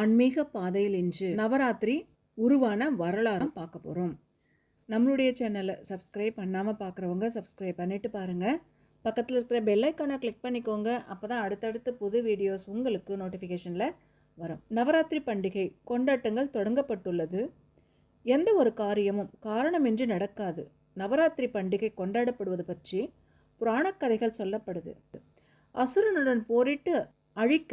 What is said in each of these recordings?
ஆன்மீக பாதையில் இன்று நவராத்திரி உருவான வரலாறு பார்க்க போகிறோம் நம்மளுடைய சேனலை சப்ஸ்கிரைப் பண்ணாமல் பார்க்குறவங்க சப்ஸ்கிரைப் பண்ணிவிட்டு பாருங்கள் பக்கத்தில் இருக்கிற பெல்லைக்கானை கிளிக் பண்ணிக்கோங்க. அப்போ தான் அடுத்தடுத்து புது வீடியோஸ் உங்களுக்கு நோட்டிஃபிகேஷனில் வரும். நவராத்திரி பண்டிகை கொண்டாட்டங்கள் தொடங்கப்பட்டுள்ளது. எந்த ஒரு காரியமும் காரணமின்றி நடக்காது. நவராத்திரி பண்டிகை கொண்டாடப்படுவது பற்றி புராணக் கதைகள் சொல்லப்படுது. அசுரனுடன் போரிட்டு அழிக்க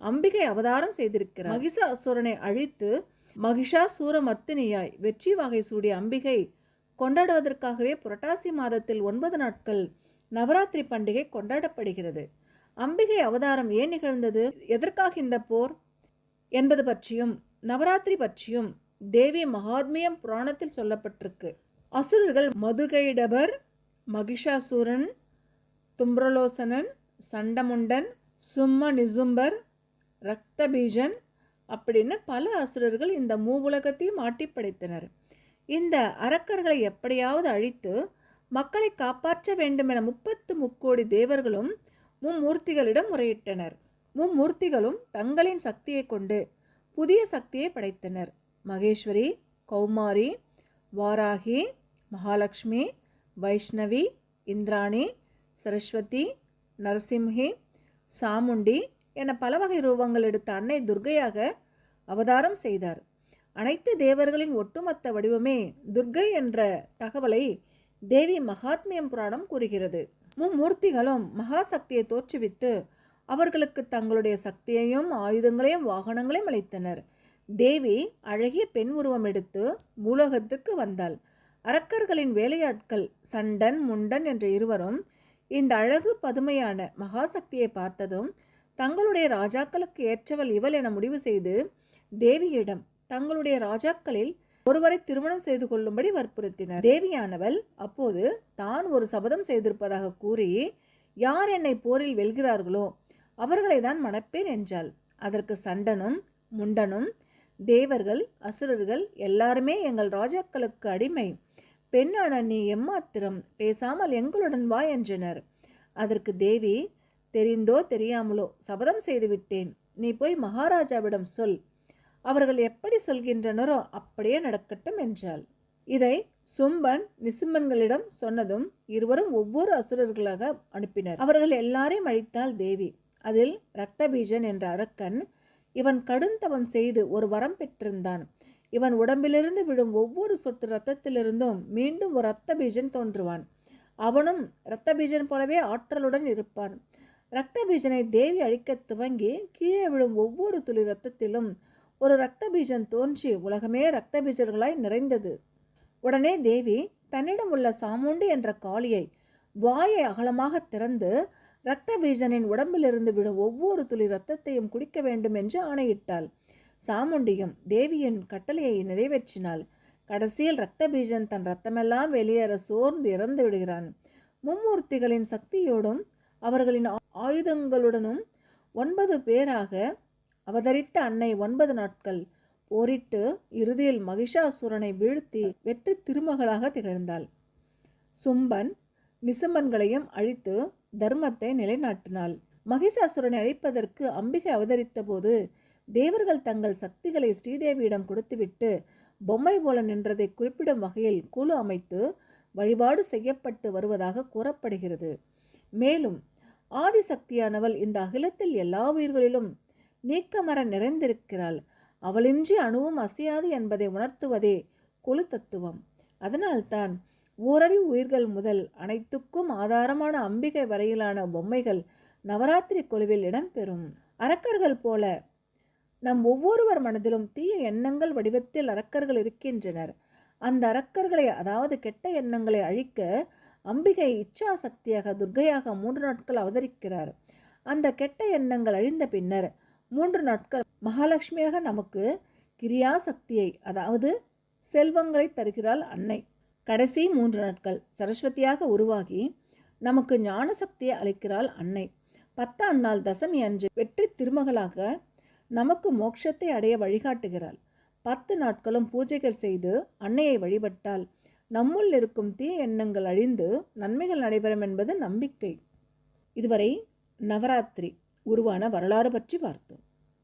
அம்பிகை அவதாரம் செய்திருக்கிறார். மகிஷ அசுரனை அழித்து மகிஷாசூரமர்த்தினியாய் வெற்றி வகை சூடிய அம்பிகை கொண்டாடுவதற்காகவே புரட்டாசி மாதத்தில் ஒன்பது நாட்கள் நவராத்திரி பண்டிகை கொண்டாடப்படுகிறது. அம்பிகை அவதாரம் ஏன் நிகழ்ந்தது? எதற்காக இந்த போர்? என்பது பற்றியும் நவராத்திரி பற்றியும் தேவி மகாத்மியம் புராணத்தில் சொல்லப்பட்டிருக்கு. அசுரர்கள் மதுகைடபர் மகிஷாசூரன் தும்பரலோசனன் சண்டமுண்டன் சும்ம நிசும்பர் ரக்தபீஜன் அப்படின்னு பல அசுரர்கள் இந்த மூவுலகத்தையும் ஆட்டி படைத்தனர். இந்த அரக்கர்களை எப்படியாவது அழித்து மக்களை காப்பாற்ற வேண்டுமென முப்பத்து முக்கோடி தேவர்களும் மும்மூர்த்திகளிடம் முறையிட்டனர். மும்மூர்த்திகளும் தங்களின் சக்தியை கொண்டு புதிய சக்தியை படைத்தனர். மகேஸ்வரி கௌமாரி வாராகி மகாலட்சுமி வைஷ்ணவி இந்திராணி சரஸ்வதி நரசிம்ஹி சாமுண்டி என பல வகை ரூபங்கள் எடுத்த அன்னை துர்கையாக அவதாரம் செய்தார். அனைத்து தேவர்களின் ஒட்டுமொத்த வடிவமே துர்கை என்ற தகவலை தேவி மகாத்மியம் புராணம் கூறுகிறது. மும்மூர்த்திகளும் மகாசக்தியை தோற்றுவித்து அவர்களுக்கு தங்களுடைய சக்தியையும் ஆயுதங்களையும் வாகனங்களையும் அளித்தனர். தேவி அழகிய பெண் உருவம் எடுத்து பூலோகத்திற்கு வந்தாள். அரக்கர்களின் வேலையாட்கள் சண்டன் முண்டன் என்ற இருவரும் இந்த அழகு பதுமையான மகாசக்தியை பார்த்ததும் தங்களுடைய ராஜாக்களுக்கு ஏற்றவள் இவள் என முடிவு செய்து தேவியிடம் தங்களுடைய ராஜாக்களில் ஒருவரை திருமணம் செய்து கொள்ளும்படி வற்புறுத்தினர். தேவியானவள் அப்போது தான் ஒரு சபதம் செய்திருப்பதாக கூறி யார் என்னை போரில் வெல்கிறார்களோ அவர்களை தான் மணப்பேன் என்றாள். அதற்கு சண்டனும் முண்டனும் தேவர்கள் அசுரர்கள் எல்லாருமே எங்கள் ராஜாக்களுக்கு அடிமை. பெண்ணான நீ எம்மாத்திரம் பேசாமல் எங்களுடன் வா என்றனர். அதற்கு தேவி தெரிந்தோ தெரியாமலோ சபதம் செய்துவிட்டேன். நீ போய் மகாராஜாவிடம் சொல். அவர்கள் எப்படி சொல்கின்றனரோ அப்படியே நடக்கட்டும் என்றாள். இதை சும்பன் நிசும்பன்களிடம் சொன்னதும் இருவரும் ஒவ்வொரு அசுரர்களாக அனுப்பினர். அவர்கள் எல்லாரையும் அழித்தாள் தேவி. அதில் ரத்தபீஜன் என்ற அரக்கன் இவன் கடுந்தவம் செய்து ஒரு வரம் பெற்றிருந்தான். இவன் உடம்பிலிருந்து விழும் ஒவ்வொரு சொட்டு இரத்தத்திலிருந்தும் மீண்டும் ஒரு இரத்த பீஜன் தோன்றுவான். அவனும் இரத்த பீஜன் போலவே ஆற்றலுடன் இருப்பான். இரத்த பீஜனை தேவி அழிக்கத் துவங்கி கீழே விழும் ஒவ்வொரு துளி ரத்தத்திலும் ஒரு இரத்த பீஜன் தோன்றி உலகமே இரத்த பீஜர்களாய் நிறைந்தது. உடனே தேவி தன்னிடம் உள்ள சாமுண்டி என்ற காளியை வாயை அகலமாக திறந்து இரத்த பீஜனின் உடம்பிலிருந்து விடும் ஒவ்வொரு துளி ரத்தத்தையும் குடிக்க வேண்டும் என்று ஆணையிட்டாள். சாமுண்டியும் தேவியின் கட்டளையை நிறைவேற்றினாள். கடைசியில் இரத்த பீஜன் தன் ரத்தமெல்லாம் வெளியேற சோர்ந்து இறந்து விடுகிறான். மும்மூர்த்திகளின் சக்தியோடும் அவர்களின் ஆயுதங்களுடனும் ஒன்பது பேராக அவதரித்த அன்னை ஒன்பது நாட்கள் போரிட்டு இறுதியில் மகிஷாசுரனை வீழ்த்தி வெற்றி திருமகளாக திகழ்ந்தாள். சும்பன் நிசும்பன்களையும் அழித்து தர்மத்தை நிலைநாட்டினாள். மகிஷாசுரனை அழிப்பதற்கு அம்பிகை அவதரித்த போது தேவர்கள் தங்கள் சக்திகளை ஸ்ரீதேவியிடம் கொடுத்துவிட்டு பொம்மை போல நின்றதை குறிப்பிடும் வகையில் குழு அமைத்து வழிபாடு செய்யப்பட்டு வருவதாக கூறப்படுகிறது. மேலும் ஆதிசக்தியானவள் இந்த அகிலத்தில் எல்லா உயிர்களிலும் நீக்கமர நிறைந்திருக்கிறாள். அவளின்றி அணுவும் அசையாது என்பதை உணர்த்துவதே குழு தத்துவம் அதனால்தான் ஓரறிவு உயிர்கள் முதல் அனைத்துக்கும் ஆதாரமான அம்பிகை வரையிலான பொம்மைகள் நவராத்திரி குழுவில் இடம்பெறும். அரக்கர்கள் போல நம் ஒவ்வொருவர் மனதிலும் தீய எண்ணங்கள் வடிவத்தில் அரக்கர்கள் இருக்கின்றனர். அந்த அரக்கர்களை அதாவது கெட்ட எண்ணங்களை அழிக்க அம்பிகை இச்சா சக்தியாக துர்கையாக மூன்று நாட்கள் அவதரிக்கிறார். அந்த கெட்ட எண்ணங்கள் அழிந்த பின்னர் மூன்று நாட்கள் மகாலட்சுமியாக நமக்கு கிரியா சக்தியை அதாவது செல்வங்களை தருகிறாள் அன்னை. கடைசி மூன்று நாட்கள் சரஸ்வதியாக உருவாகி நமக்கு ஞான சக்தியை அளிக்கிறாள் அன்னை. பத்தாம் நாள் தசமி அன்று வெற்றி திருமகளாக நமக்கு மோட்சத்தை அடைய வழிகாட்டுகிறாள். பத்து நாட்களும் பூஜைகள் செய்து அன்னையை வழிபட்டால் நம்முள் இருக்கும் தீய எண்ணங்கள் அழிந்து நன்மைகள் நடைபெறும் என்பது நம்பிக்கை. இதுவரை நவராத்திரி உருவான வரலாறு பற்றி பார்த்தோம்.